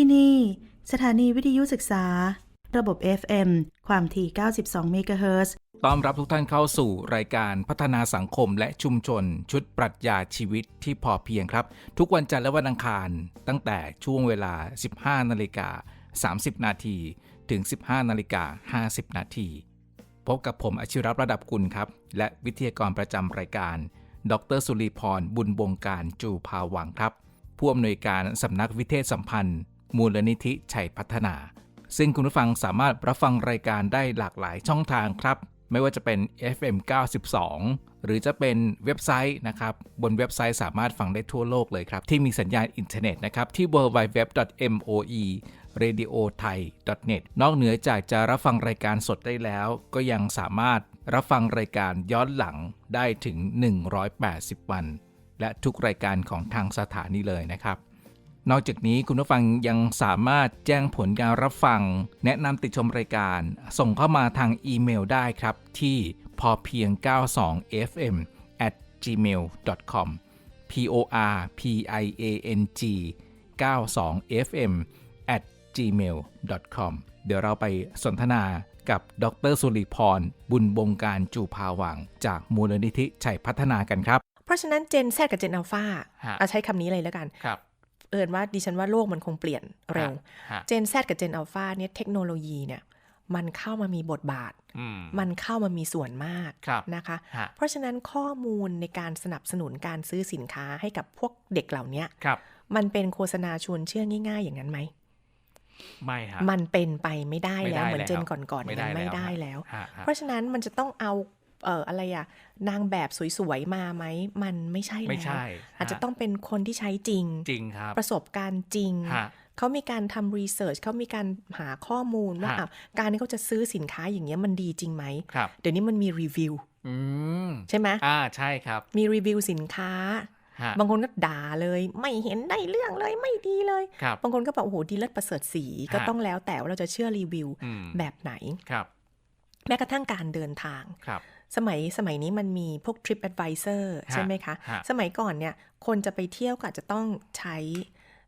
ที่นี่ สถานีวิทยุศึกษา ระบบ FM ความถี่ 92 เมกะเฮิรตซ์ต้อนรับทุกท่านเข้าสู่รายการพัฒนาสังคมและชุมชน ชุดปรัชญาชีวิตที่พอเพียงครับ ทุกวันจันทร์และวันอังคารตั้งแต่ช่วงเวลา 15 นาฬิกา 30 นาทีถึง 15 นาฬิกา 50 นาทีพบกับผมอชิรัตระดับกุลครับ และวิทยากรประจำรายการ ดรสุริพรบุญบงการจูภาวังครับ ผู้อำนวยการสำนักวิเทศสัมพันธ์ มูลนิธิชัยพัฒนา ซึ่งคุณผู้ฟังสามารถรับฟังรายการได้หลากหลายช่องทางครับ ไม่ว่าจะเป็น FM 92 หรือจะเป็นเว็บไซต์นะครับ บนเว็บไซต์สามารถฟังได้ทั่วโลกเลยครับ ที่มีสัญญาณอินเทอร์เน็ตนะครับ ที่ www.moe radio thai net นอกเหนือจากจะรับฟังรายการสดได้แล้ว ก็ยังสามารถรับฟังรายการย้อนหลังได้ถึง 180 วัน และทุกรายการของทางสถานีเลยนะครับ นอกจากนี้คุณผู้ฟังยังสามารถแจ้งผลการรับฟัง แนะนำติดชมรายการ ส่งเข้ามาทางอีเมลได้ครับ ที่พอเพียง 92 fm at gmail com p o r p i a n g 92 fm at gmail com เดี๋ยวเราไปสนทนากับดรสุริพร บุญบงการจูภาวัง จากมูลนิธิชัยพัฒนากันครับ เพราะฉะนั้นเจน Z กับเจนอัลฟาฮะเอาใช้คำนี้เลยแล้วกันครับ เอินว่าดิฉันว่าโลกมันคงเปลี่ยนเร็วฮะเจน Z กับเจนอัลฟาเนี่ยเทคโนโลยีเนี่ยมันเข้ามามีบทบาทอืมมันเข้ามามีส่วนมากครับนะคะฮะเพราะฉะนั้นข้อมูลในการสนับสนุนการซื้อสินค้าให้กับพวกเด็กเหล่านี้ครับมันเป็นโฆษณาชวนเชื่อง่าย ๆ อย่างนั้นไหมไม่ฮะมันเป็นไปไม่ได้ไม่แล้วได้เหมือนเจนแล้วก่อนๆไม่เนี่ยได้มันไม่แล้วได้ฮะแล้วฮะฮะเพราะฉะนั้นมันจะต้องเอา เอ่ออะไรอะนางแบบสวยๆมาไหมมันไม่ใช่แล้วไม่ใช่ อาจจะฮต้องเป็นคนที่ใช้จริงจริงครับ ประสบการณ์จริงฮะเขามีการทำรีเสิร์ชเขามีการหาข้อมูลว่าฮะอ้าวการที่เขาจะซื้อสินค้าอย่างเงี้ยมันดีจริงไหมครับเดี๋ยวนี้มันมีรีวิวอืมใช่ไหมอ่าใช่ครับ มีรีวิวสินค้าฮะบางคนก็ด่าเลยไม่เห็นได้เรื่องเลยไม่ดีเลยครับบางคนก็บอกโอ้โหดีเลิศประเสริฐสีก็ฮะต้องแล้วแต่ว่าเราจะเชื่อรีวิวอืมแบบไหนครับแม้กระทั่งการเดินทางครับ สมัยสมัยนี้มันมีพวก Trip Advisor ใช่ไหมคะฮะสมัยก่อนเนี่ยคนจะไปเที่ยวก็อาจจะต้องใช้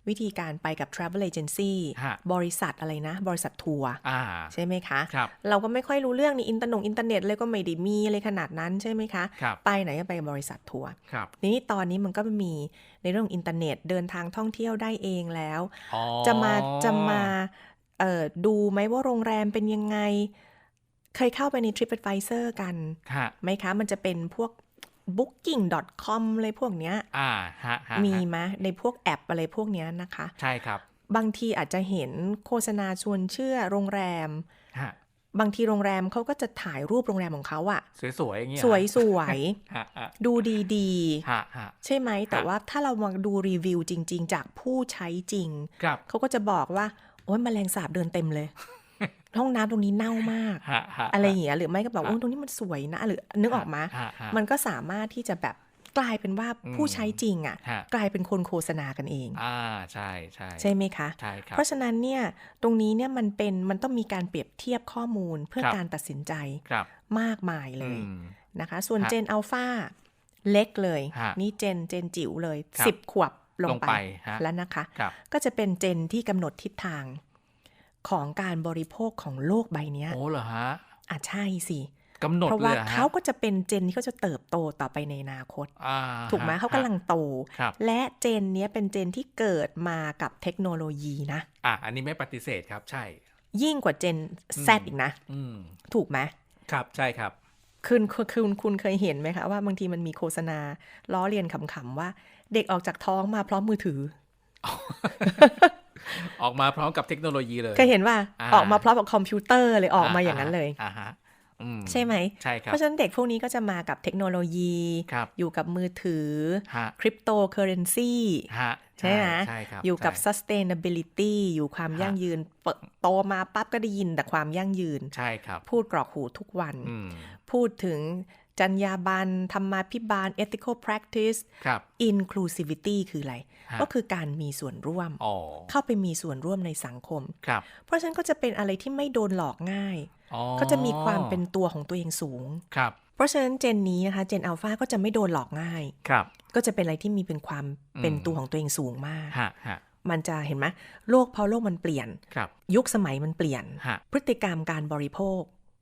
วิธีการไปกับ Travel Agency ฮะบริษัทอะไรนะ บริษัททัวร์อ่าใช่ไหมคะครับเราก็ไม่ค่อยรู้เรื่องนี่อินเตอร์นงอินเทอร์เน็ตเลยก็ไม่ได้มีเลยขนาดนั้นใช่ไหมคะครับไปไหนก็ไปบริษัททัวร์ครับทีนี้ตอนนี้มันก็มีในเรื่องของอินเทอร์เน็ตเดินทางท่องเที่ยวได้เองแล้วอ๋อจะมาจะมาเอ่อดูไหมว่าโรงแรมเป็นยังไง เคยเข้าไปใน TripAdvisor กันฮะไหมคะ มันจะเป็นพวก booking.com เลยพวกเนี้ยอ่าฮะฮะมีฮะไหมในพวกแอปอะไรพวกเนี้ยนะคะ ใช่ครับ บางทีอาจจะเห็นโฆษณาชวนเชื่อโรงแรมฮะบางทีโรงแรมเขาก็จะถ่ายรูปโรงแรมของเขาอะสวยๆอย่างเงี้ยสวยสวยฮะฮะๆดูดีฮะฮะๆใช่ไหมแต่ฮะว่าถ้าเรามาดูรีวิวจริง ๆ จากผู้ใช้จริงครับเขาก็จะบอกว่า โอ้ยแมลงสาบเดินเต็มเลย ห้องน้ำตรงนี้เน่ามากฮะฮะอะไรอย่างเงี้ยหรือไม่ก็แบบฮะโอ้ยตรงนี้มันสวยนะ หรือนึกออกมาฮะฮะมันก็สามารถที่จะแบบกลายเป็นว่าอืมผู้ใช้จริงอะฮะกลายเป็นคนโฆษณากันเอง อ่าใช่ใช่ใช่ไหมคะใช่ครับเพราะฉะนั้นเนี่ยตรงนี้เนี่ยมันเป็นมันต้องมีการเปรียบเทียบข้อมูลเพื่อครับการตัดสินใจครับมากมายเลยอืมนะคะ ส่วนฮะเจนอัลฟาเล็กเลยฮะนี่เจนเจนจิ๋วเลยครับสิบขวบลงลงไปไปฮะแล้วนะคะครับก็จะเป็นเจนที่กำหนดทิศทาง ของการบริโภคของโลกใบเนี้ยโอ้เหรอฮะอะใช่สิกำหนดเพราะเลว่ายหรอฮะเขาก็จะเป็นเจนที่เขาจะเติบโตต่อไปในอนาคตอ่าถูกไหมฮะเขากำลังโตครับและเจนเนี้ยเป็นเจนที่เกิดมากับเทคโนโลยีนะ อะอันนี้ไม่ปฏิเสธครับใช่ ยิ่งกว่าเจน Z อืมอีกนะอืมถูกไหมครับใช่ครับคุณคุณคุณคุณเคยเห็นไหมคะว่าบางทีมันมีโฆษณาล้อเลียนขำๆว่า เด็กออกจากท้องมาพร้อมมือถือ ออกมาพร้อมกับเทคโนโลยีเลยเคยเห็นว่าอ่าออกมาพร้อมกับคอมพิวเตอร์เลยออกมาอย่างนั้นเลยอ่าฮะอืมใช่ไหมใช่ครัเพบราะฉะนั้นเด็กพวกนี้ก็จะมากับเทคโนโลยีครับอยู่กับมือถือฮะคริปโตเคอเรนซีฮะใช่ไหมใช่ครับอยู่กับใช่ sustainability อยู่ความฮะยั่งยืนเปิดโตมาปั๊บก็ได้ยินแต่ความยั่งยืน ใช่ครับ พูดกรอกหูทุกวันอืมพูดถึง จรรยาบรรณธรรมาภิบาล ethical practice ครับ inclusivity คืออะไรฮะก็คือการมีส่วนร่วมอ๋อเข้าไปมีส่วนร่วมในสังคมครับเพราะฉะนั้นก็จะเป็นอะไรที่ไม่โดนหลอกง่ายอ๋อก็จะมีความเป็นตัวของตัวเองสูงครับเพราะฉะนั้นเจนนี้นะคะเจนอัลฟาก็จะไม่โดนหลอกง่ายครับ ก็จะเป็นอะไรที่มีเป็นความอืมเป็นตัวของตัวเองสูงมากฮะฮะมันจะเห็นไหมโลกพอโลกมันเปลี่ยนครับยุคสมัยมันเปลี่ยนฮะพฤติกรรมการบริโภค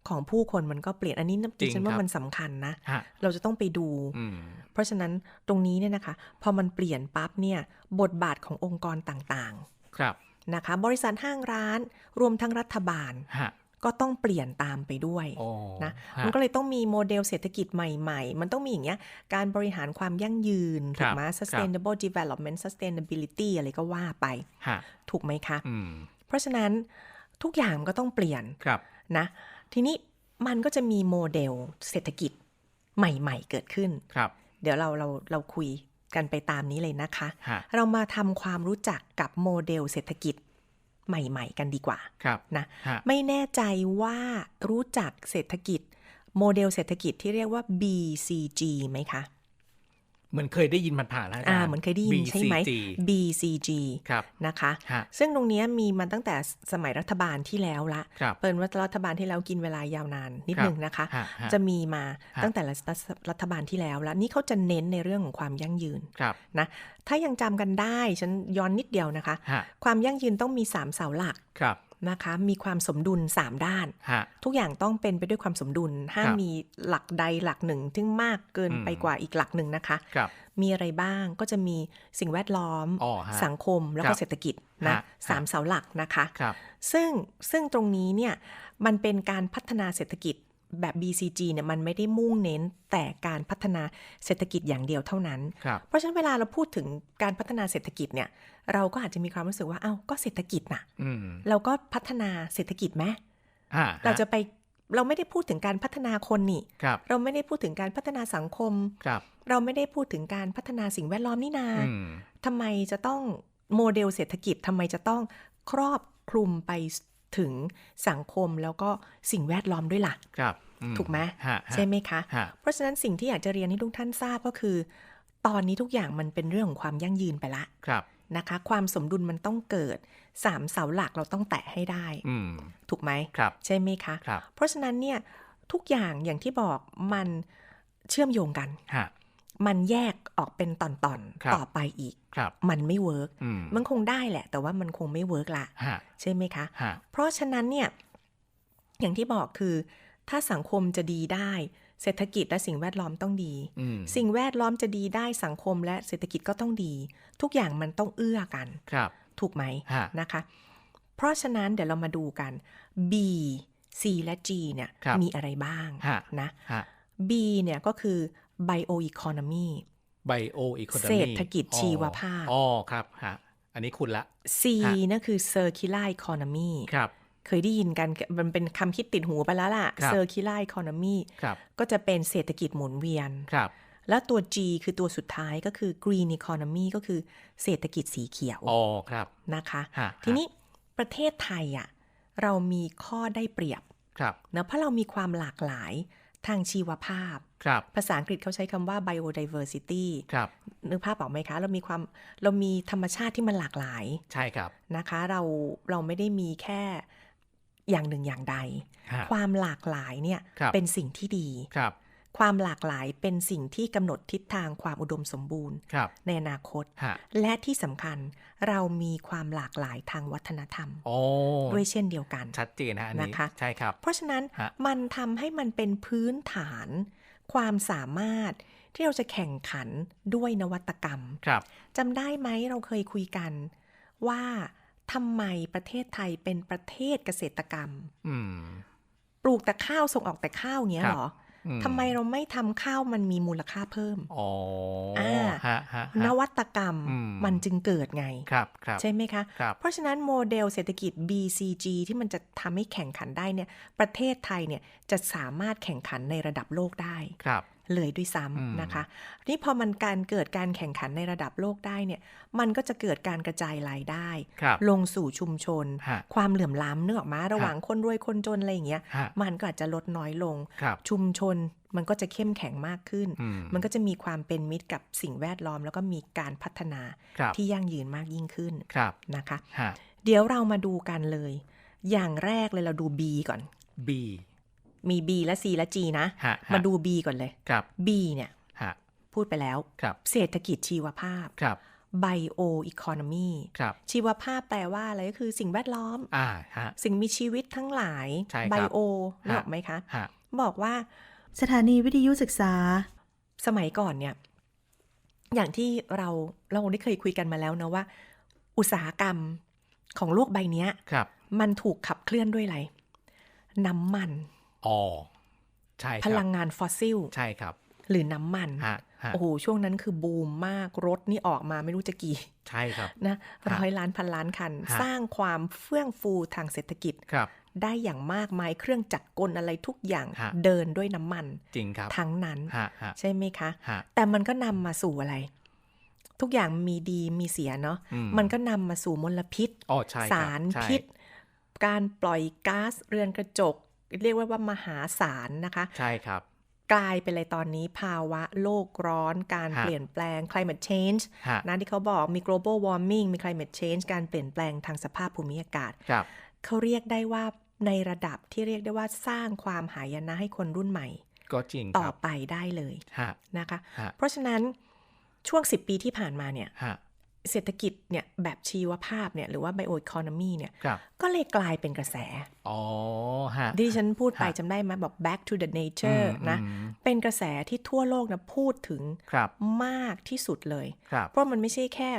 ของผู้คนมันก็เปลี่ยนอันนี้นับจริงฉันว่าครับมันสำคัญนะฮะเราจะต้องไปดูอืมเพราะฉะนั้นตรงนี้เนี่ยนะคะ พอมันเปลี่ยนปั๊บเนี่ยบทบาทขององค์กรต่างครับๆนะคะ บริษัทห้างร้านรวมทั้งรัฐบาลฮะก็ต้องเปลี่ยนตามไปด้วยโอ้นะฮะมันก็เลยต้องมีโมเดลเศรษฐกิจใหม่ๆ มันต้องมีอย่างเงี้ยการบริหารความยั่งยืนคถูรักบไหม sustainable development sustainability อะไรก็ว่าไปฮะถูกไหมคะอืมเพราะฉะนั้นทุกอย่างมันก็ต้องเปลี่ยนครับนะ ทีนี้มันก็จะมีโมเดลเศรษฐกิจใหม่ ๆ เกิดขึ้นครับ เดี๋ยวเราเราเราคุยกันไปตามนี้เลยนะคะฮะเรามาทำความรู้จักกับโมเดลเศรษฐกิจใหม่ ๆ กันดีกว่าครับนะฮะไม่แน่ใจว่ารู้จักเศรษฐกิจ โมเดลเศรษฐกิจที่เรียกว่า BCG ไหมคะ เหมือนเคยได้ยินมันผ่านแล้วอาจารย์อ่าเหมือนเคยได้ยินใช่ไหม BCG BCG ครับนะคะฮะซึ่งตรงเนี้ยมีมาตั้งแต่สมัยรัฐบาลที่แล้วละครับเปิดว่ารัฐบาลที่แล้วกินเวลายาวนานนิดครับนึงนะคะฮะฮะจะมีมาฮะตั้งแต่รัฐรัฐบาลที่แล้วแล้วนี่เขาจะเน้นในเรื่องของความยั่งยืนครับนะถ้ายังจำกันได้ฉันย้อนนิดเดียวนะคะฮะความยั่งยืนต้องมี 3 เสาหลักครับ นะคะมีความสมดุล 3 ด้านฮะทุกอย่างต้องเป็นไปด้วยความสมดุล ห้ามครับมีหลักใดหลักหนึ่งที่มากเกินอืมไปกว่าอีกหลักหนึ่งนะคะครับมีอะไรบ้างก็จะมีสิ่งแวดล้อมอ๋อฮะสังคมแล้วคก็รับเศรษฐกิจนะฮะสามเสาหลักนะคะครับซึ่งซึ่งตรงนี้เนี่ยมันเป็นการพัฒนาเศรษฐกิจ แบบ BCG เนี่ยมันไม่ได้มุ่งเน้นแต่การพัฒนาเศรษฐกิจอย่างเดียวเท่านั้นครับเพราะฉะนั้นเวลาเราพูดถึงการพัฒนาเศรษฐกิจเนี่ยเราก็อาจจะมีความรู้สึกว่าเอ้าก็เศรษฐกิจน่ะอืมเราก็พัฒนาเศรษฐกิจไหมฮะเราจะไปเราไม่ได้พูดถึงการพัฒนาคนนี่ครับเราไม่ได้พูดถึงการพัฒนาสังคมครับเราไม่ได้พูดถึงการพัฒนาสิ่งแวดล้อมนี่นาอืมทำไมจะต้องโมเดลเศรษฐกิจทำไมจะต้องครอบคลุมไป ถึงสังคมแล้วก็สิ่งแวดล้อมด้วยล่ะครับอืถูกไหมฮะใช่ไหมคะฮะเพราะฉะนั้นสิ่งที่อยากจะเรียนให้ทุกท่านทราบก็คือ ตอนนี้ทุกอย่างมันเป็นเรื่องของความยั่งยืนไปละครับนะคะ ความสมดุลมันต้องเกิดสามเสาหลักเราต้องแตะให้ได้อืมถูกไหมครับใช่ไหมคะครับเพราะฉะนั้นเนี่ยทุกอย่างอย่างที่บอกมันเชื่อมโยงกันฮะ มันแยกออกเป็นตอนครับๆต่อไปอีกครับมันไม่เวิร์กอืมมันคงได้แหละ แต่ว่ามันคงไม่เวิร์กละฮะใช่ไหมคะฮะเพราะฉะนั้นเนี่ย อย่างที่บอกคือ ถ้าสังคมจะดีได้ เศรษฐกิจและสิ่งแวดล้อมต้องดีอืมสิ่งแวดล้อมจะดีได้สังคมและเศรษฐกิจก็ต้องดี ทุกอย่างมันต้องเอื้อกันครับถูกไหมฮะนะคะ เพราะฉะนั้นเดี๋ยวเรามาดูกัน B C และ G เนี่ยครับมีอะไรบ้างฮะนะฮะ B เนี่ยก็คือ bioeconomy ไบโออีโคโนมีเศรษฐกิจชีวภาพอ๋อครับฮะอันนี้คุณละ C ฮะนั่นคือ circular economy ครับเคยได้ยินกันมันเป็นคำคิดติดหูไปแล้วล่ะครับ circular economy ครับก็จะเป็นเศรษฐกิจหมุนเวียนครับแล้วตัว G คือตัวสุดท้ายก็คือ green economy ก็คือเศรษฐกิจสีเขียวอ๋อครับนะคะฮะทีนี้ประเทศไทยอะเรามีข้อได้เปรียบครับเนะเพราะเรามีความหลากหลายทางชีวภาพ ครับภาษาอังกฤษเขาใช้คำว่า biodiversity ครับนึกภาพออกไหมคะ เรามีความเรามีธรรมชาติที่มันหลากหลาย ใช่ครับนะคะ เราเราไม่ได้มีแค่อย่างหนึ่งอย่างใดฮะความหลากหลายเนี่ยครับเป็นสิ่งที่ดีครับ ความหลากหลายเป็นสิ่งที่กำหนดทิศทางความอุดมสมบูรณ์ครับในอนาคตฮะและที่สำคัญเรามีความหลากหลายทางวัฒนธรรมโอ้ด้วยเช่นเดียวกัน ชัดเจนนะอันนี้นะคะใช่ครับ เพราะฉะนั้นฮะมันทำให้มันเป็นพื้นฐาน ความสามารถที่เราจะแข่งขันด้วยนวัตกรรมครับจำได้ไหมเราเคยคุยกันว่าทำไมประเทศไทยเป็นประเทศเกษตรกรรมอืมปลูกแต่ข้าวส่งออกแต่ข้าวเงี้ยครับเหรออื ทำไมเราไม่ทำข้าวมันมีมูลค่าเพิ่มอ๋ออ่าฮะฮะนฮะวัตกรรมอืมมันจึงเกิดไงครับครับใช่ไหมคะครับเพราะฉะนั้นโมเดลเศรษฐกิจ BCG ที่มันจะทำให้แข่งขันได้เนี่ยประเทศไทยเนี่ยจะสามารถแข่งขันในระดับโลกได้ครับ เลยด้วยซ้อืมำนะคะ นี่พอมันการเกิดการแข่งขันในระดับโลกได้เนี่ยมันก็จะเกิดการกระจายรายได้ครับลงสู่ชุมชนฮะความเหลื่อมล้ำเนื้อออกมาระหว่างคนรวยคนจนอะไรอย่างเงี้ยฮะมันก็อาจจะลดน้อยลงครับชุมชนมันก็จะเข้มแข็งมากขึ้นอืมมันก็จะมีความเป็นมิตรกับสิ่งแวดล้อม แล้วก็มีการพัฒนาครับที่ยั่งยืนมากยิ่งขึ้นครับนะคะฮะเดี๋ยวเรามาดูกันเลย อย่างแรกเลยเราดู B ก่อน B มี B และ C และ G นะฮะมาดู B ก่อนเลยครับ B เนี่ยฮะพูดไปแล้วครับเศรษฐกิจชีวภาพครับ bio economy ครับชีวภาพแปลว่าอะไรก็คือสิ่งแวดล้อมอ่าฮะสิ่งมีชีวิตทั้งหลายใช่ครับ bio นึกฮะออกไหมคะฮะบอกว่าสถานีวิทยุศึกษา สมัยก่อนเนี่ย อย่างที่เราเราได้เคยคุยกันมาแล้วนะว่า อุตสาหกรรมของโลกใบเนี้ยครับ มันถูกขับเคลื่อนด้วยอะไร น้ำมัน อ๋อใช่คพรับลังงานฟอสซิล ใช่ครับ หรือน้ำมันฮะฮะโอ้โหช่วงนั้นคือบูมมากรถนี่ออกมาไม่รู้จะกี่ ใช่ครับนะร้อยล้านพันล้านคันฮะสร้างความเฟื่องฟูทางเศรษฐกิจครับได้อย่างมากมายเครื่องจักรกลอะไรทุกอย่างฮะเดินด้วยน้ำมัน จริงครับทั้งนั้นฮะฮะใช่ไหมคะฮะแต่มันก็นำมาสู่อะไร ทุกอย่างมีดีมีเสียเนาะอืมมันก็นำมาสู่มลพิษอ๋อใช่ครับสารใช่พิษ การปล่อยก๊าซเรือนกระจก เรียกว่าว่ามหาศาลนะคะ ใช่ครับ กลายเป็นอะไรตอนนี้ภาวะโลกร้อนการฮะเปลี่ยนแปลง climate change ฮะนะที่เขาบอกมี global warming มี climate change การเปลี่ยนแปลงทางสภาพภูมิอากาศครับเขาเรียกได้ว่าในระดับที่เรียกได้ว่าสร้างความหายนะให้คนรุ่นใหม่ก็จริงต่คอรับไปได้เลยฮะนะคะฮะเพราะฉะนั้นช่วง 10 ปีที่ผ่านมาเนี่ยฮะ เศรษฐกิจเนี่ยแบบชีวภาพเนี่ยหรือว่า bioeconomy เนี่ยครับก็เลยกลายเป็นกระแส อ๋อฮะที่ฉันพูดไปฮะจำได้ไหมบอก back to the nature อืมนะอืมเป็นกระแสที่ทั่วโลกนะพูดถึงครับมากที่สุดเลยครับเพราะมันไม่ใช่แค่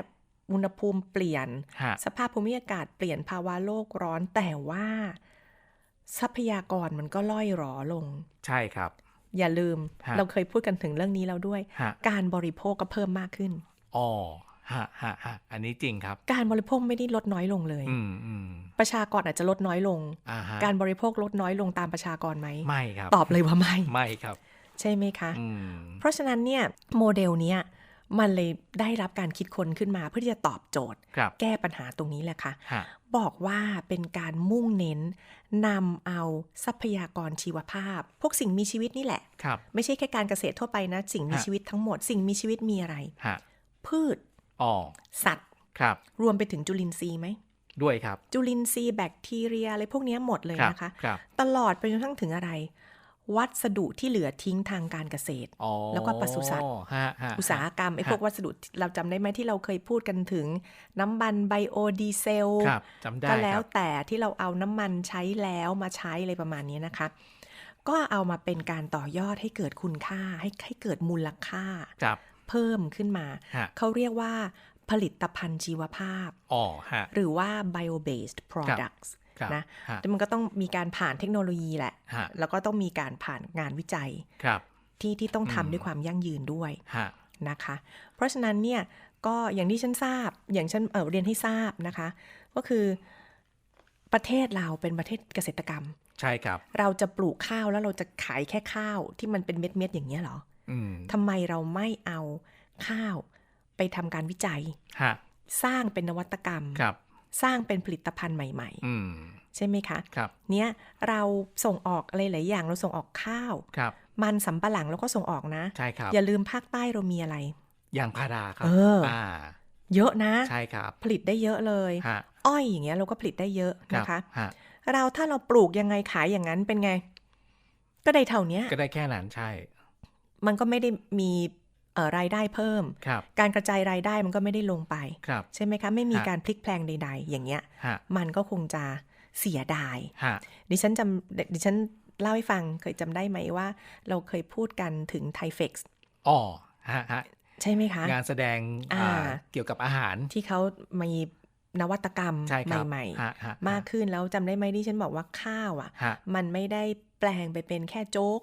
อุณหภูมิเปลี่ยนฮะสภาพภูมิอากาศเปลี่ยนภาวะโลกร้อนแต่ว่า ทรัพยากรมันก็ล่อยหรอลง ใช่ครับ อย่าลืมฮะเราเคยพูดกันถึงเรื่องนี้แล้วด้วยฮะการบริโภคก็เพิ่มมากขึ้นอ๋อ ฮะฮะฮะอันนี้จริงครับ การบริโภคไม่ได้ลดน้อยลงเลย อืมอืมประชากรอาจจะลดน้อยลงอ่าฮะการบริโภคลดน้อยลงตามประชากรไหมไม่ครับ ตอบเลยว่าไม่ไม่ครับ ใช่ไหมคะอืมเพราะฉะนั้นเนี่ยโมเดลเนี้ยมันเลยได้รับการคิดค้นขึ้นมาเพื่อที่จะตอบโจทย์ครับแก้ปัญหาตรงนี้แหละค่ะฮะบอกว่าเป็นการมุ่งเน้นนำเอาทรัพยากรชีวภาพ พวกสิ่งมีชีวิตนี่แหละครับไม่ใช่แค่การเกษตรทั่วไปนะ สิ่งมีฮะชีวิตทั้งหมด สิ่งมีชีวิตมีอะไรฮะพืชอ๋อ สัตว์ครับ รวมไปถึงจุลินทรีย์ไหมด้วยครับ จุลินทรีย์แบคทีเรียอะไรพวกเนี้ยหมดเลยครับนะคะครับตลอดไปจนทั้งถึงอะไร วัสดุที่เหลือทิ้งทางการเกษตรอ๋อแล้วก็ปศุสัตว์ฮะฮะอุตสาหกรรมไอ้ฮะพวกวัสดุเราจำได้ไหมที่เราเคยพูดกันถึง น้ำมันไบโอดีเซลครับจำได้ก็คแล้วรับแต่ที่เราเอาน้ำมันใช้แล้วมาใช้อะไรประมาณนี้นะคะ ก็เอามาเป็นการต่อยอดให้เกิดคุณค่าให้ให้เกิดมูลค่าครับ เพิ่มขึ้นมาฮะเขาเรียกว่าผลิตภัณฑ์ชีวภาพอ๋อฮะหรือว่า bio based products ครับนะฮะแต่มันก็ต้องมีการผ่านเทคโนโลยีแหละฮะแล้วก็ต้องมีการผ่านงานวิจัยครับที่ที่ต้องอืมทำด้วยความยั่งยืนด้วยฮะนะคะ เพราะฉะนั้นเนี่ยก็อย่างที่ฉันทราบ อย่างฉันเออเรียนให้ทราบนะคะ ก็คือประเทศเราเป็นประเทศเกษตรกรรม ใช่ครับ เราจะปลูกข้าวแล้วเราจะขายแค่ข้าวที่มันเป็นเม็ดๆอย่างเงี้ยเหรออืม ทำไมเราไม่เอาข้าวไปทำการวิจัยฮะสร้างเป็นนวัตกรรมครับสร้างเป็นผลิตภัณฑ์ใหม่อืมๆใช่ไหมคะครับเนี้ยเราส่งออกอะไรหลายอย่างเราส่งออกข้าวครับมันสำปะหลังเราก็ส่งออกนะใช่ครับอย่าลืมภาคใต้เรามีอะไรยางพาราครับเอออ่าเยอะนะใช่ครับผลิตได้เยอะเลยฮะอ้อยอย่างเงี้ยเราก็ผลิตได้เยอะรับนะคะฮะเราถ้าเราปลูกยังไงขายอย่างนั้นเป็นไง ก็ได้เท่าเนี้ยก็ได้แค่นั้นใช่ มันก็ไม่ได้มีเอ่อรายได้เพิ่มครับการกระจายรายได้มันก็ไม่ได้ลงไปครับใช่ไหมคะ ไม่มีฮะการพลิกแพลงใด ๆ อย่างเงี้ยฮะมันก็คงจะเสียดายฮะดิฉันจำดิฉันเล่าให้ฟังเคยจำได้ไหมว่า เราเคยพูดกันถึงไทเฟกซ์อ๋อฮะฮะใช่ไหมคะ งานแสดงอ่าอ่าเกี่ยวกับอาหารที่เขามีนวัตกรรมใช่ครับใหม่ฮะฮะๆมากขึ้นแล้วจำได้ไหมที่ฉันบอกว่าข้าวอะฮะมันไม่ได้แปลงไปเป็นแค่โจ๊ก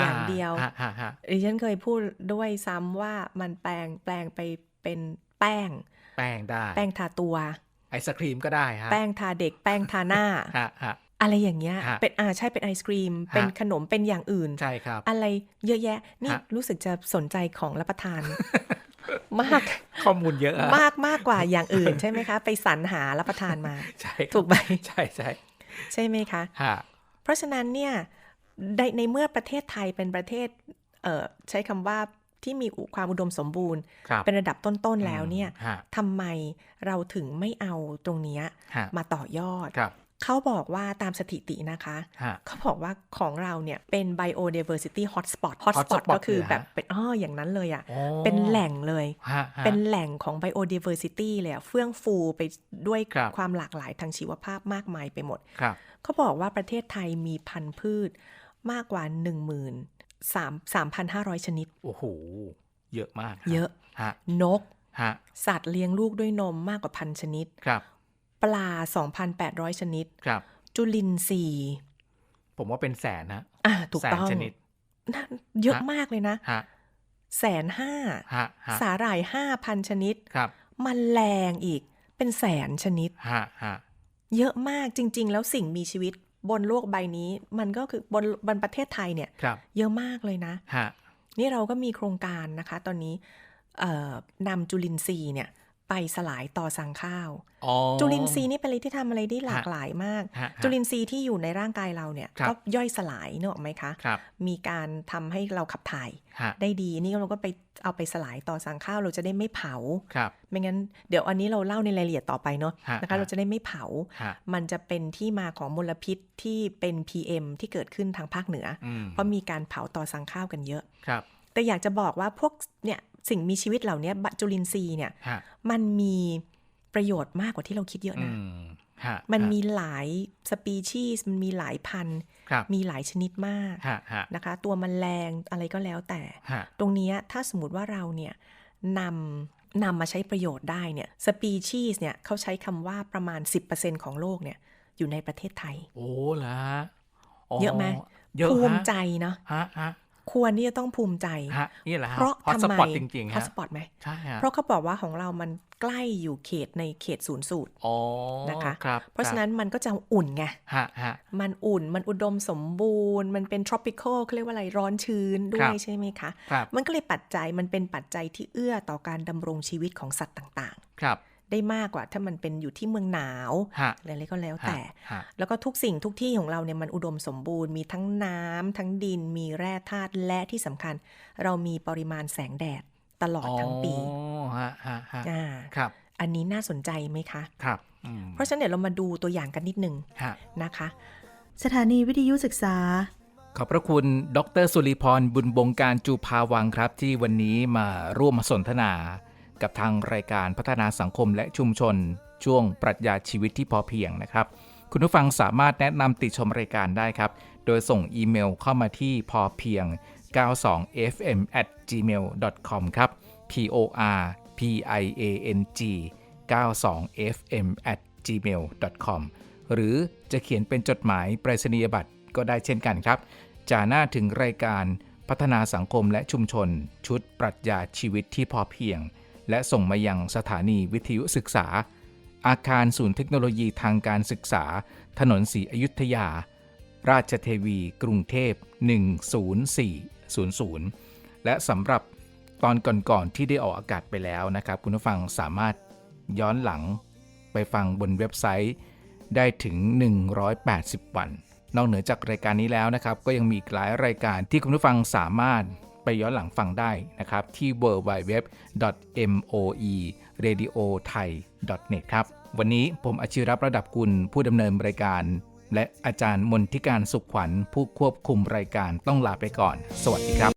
อย่างเดียวฮะฮะฮะดิฉันเคยพูดด้วยซ้ำว่ามันแปลงแปลงไปเป็นแป้ง แป้งได้ แป้งทาตัว ไอศครีมก็ได้ฮะ แป้งทาเด็ก แป้งทาหน้าฮะฮะอะไรอย่างเงี้ยฮะเป็นอ่าใช่ เป็นไอศครีมฮะเป็นขนม เป็นอย่างอื่น ใช่ครับ อะไรเยอะแยะ นี่ฮะรู้สึกจะสนใจของรับประทาน มาก ข้อมูลเยอะอะ มากมากกว่าอย่างอื่นใช่ไหมคะ ไปสรรหารับประทานมา ใช่ครับถูกไหมใช่ใช่ ใช่ไหมคะฮะเพราะฉะนั้นเนี่ย ในในเมื่อประเทศไทยเป็นประเทศเอ่อใช้คำว่าที่มีความอุดมสมบูรณ์ครับเป็นระดับต้น ๆ แล้วเนี่ยฮะทำไมเราถึงไม่เอาตรงเนี้ยฮะมาต่อยอดครับเขาบอกว่าตามสถิตินะคะฮะเขาบอกว่าของเราเนี่ยเป็น biodiversity hotspot hotspot hotspot ก็คือเลยเหรอแบบเป็นอ้ออย่างนั้นเลยอะ่ะโอ้เป็นแหล่งเลยฮะฮะเป็นแหล่งของ biodiversity เลยอะเฟื่องฟูไปด้วยครับความหลากหลายทางชีวภาพมากมายไปหมดครับเขาบอกว่าประเทศไทยมีพันธุ์พืช มากกว่า 1 3 3,500 ชนิด โอ้โห เยอะมากฮเยอะฮะนกฮะสัตว์เลี้ยงลูกด้วยนมมากกว่าพันชนิด ครับ ปลา 2,800 ชนิด ครับ จุลินทรีย์ ผมว่าเป็นแสนนะอ่าถูกแสนต้องชนิดน่าเยอะฮะมากเลยนะฮะแสนห้าฮะฮะสาหร่ายห้าพันชนิด ครับมันแรงอีกเป็นแสนชนิดฮะฮะเยอะมากจริง ๆ แล้วสิ่งมีชีวิต บนโลกใบนี้ มันก็คือบนบนประเทศไทยเนี่ยครับเยอะมากเลยนะฮะนี่เราก็มีโครงการนะคะ ตอนนี้เอ่อนำจุลินทรีย์เนี่ย ไปสลายต่อสั่งข้าวอ๋อจุลินทรีย์นี่เป็นอะไรที่ทำอะไรได้หลากฮะหลายมากฮะจุลินทรีย์ที่อยู่ในร่างกายเราเนี่ยครับก็ย่อยสลายเนกอะไหมคะครับมีการทำให้เราขับถ่ายฮะได้ดีนี่เราก็ไปเอาไปสลายต่อสั่งข้าวเราจะได้ไม่เผาครับไม่งั้นเดี๋ยวอันนี้เราเล่าในรายละเอียดต่อไปเนาะฮะนะคะฮะเราจะได้ไม่เผาฮะมันจะเป็นที่มาของมลพิษที่เป็น PM ที่เกิดขึ้นทางภาคเหนือออืมเพราะมีการเผาต่อสั่งข้าวกันเยอะครับแต่อยากจะบอกว่าพวกเนี่ย สิ่งมีชีวิตเหล่านี้บัจุลินทรีย์เนี่ยฮะมันมีประโยชน์มากกว่าที่เราคิดเยอะอืนะมฮะมันฮะมีหลายสปีชีส์มันมีหลายพันธุ์ครับมีหลายชนิดมากฮะฮะนะคะ ตัวแมลงอะไรก็แล้วแต่ฮะตรงเนี้ยถ้าสมมติว่าเราเนี่ยนำนำมาใช้ประโยชน์ได้เนี่ยสปีชีส์เนี่ยเขาใช้คำว่าประมาณ 10%ของโลกเนี่ยอยู่ในประเทศไทย โอ้ละฮะเยอะไหมเยอะภูมิฮะใจเนาะฮะฮะ ควรที่จะต้องภูมิใจฮะนี่แหละฮะเพราะฮอตสทำไมปอตจริงๆฮอฮะตสปอตไหมใช่ฮะเพราะเขาบอกว่าของเรามันใกล้อยู่เขตในเขตศูนย์สูตรอ๋อนะคะครับเพราะฉะนั้นมันก็จะอุ่นไงฮะฮะมันอุ่นมันอุดมสมบูรณ์ มันเป็น tropical เขาเรียกว่าอะไรร้อนชื้นด้วครัยบใช่ไหมคะครับมันก็เลยปัจจัยมันเป็นปัจจัยที่เอื้อต่อการดำรงชีวิตของสัตว์ต่างครับๆ ได้มากกว่าถ้ามันเป็นอยู่ที่เมืองหนาวฮะอะไรก็แล้วแต่ฮะแล้วก็ทุกสิ่งทุกที่ของเราเนี่ยมันอุดมสมบูรณ์มีทั้งน้ำทั้งดิน มีแร่ธาตุและที่สำคัญ เรามีปริมาณแสงแดดตลอดทั้งปีอ๋อฮะฮะฮะอ่าครับ อันนี้น่าสนใจไหมคะครับอืมเพราะฉะนั้นเดี๋ยวเรามาดูตัวอย่างกันนิดนึงฮะนะคะ สถานีวิทยุศึกษาขอบพระคุณ ดร สุริพร บุญบงการจูภาวังครับ ที่วันนี้มาร่วมสนทนา กับทางรายการพัฒนาสังคมและชุมชน ช่วงปรัชญาชีวิตที่พอเพียงนะครับ คุณผู้ฟังสามารถแนะนำติชมรายการได้ครับ โดยส่งอีเมลเข้ามาที่พอเพียง 92fm at gmail com ครับ p o r p i a n g 92fm at gmail com หรือจะเขียนเป็นจดหมายไปรษณียบัตรก็ได้เช่นกันครับจ่าหน้าถึงรายการพัฒนาสังคมและชุมชน ชุดปรัชญาชีวิตที่พอเพียง และส่งมายังสถานีวิทยุศึกษา อาคารศูนย์เทคโนโลยีทางการศึกษา ถนนศรีอยุธยา ราชเทวี กรุงเทพ 10400 และสำหรับตอนก่อนๆที่ได้ออกอากาศไปแล้วนะครับ คุณผู้ฟังสามารถย้อนหลังไปฟังบนเว็บไซต์ได้ถึง 180 วัน นอกเหนือจากรายการนี้แล้วนะครับ ก็ยังมีหลายรายการที่คุณผู้ฟังสามารถ ไปย้อนหลังฟังได้นะครับที่ www.moeradiothai.net ครับ วันนี้ผมอาชิรับระดับกุลผู้ดำเนินรายการ และอาจารย์มนทิการสุขขวัญผู้ควบคุมรายการต้องลาไปก่อน สวัสดีครับ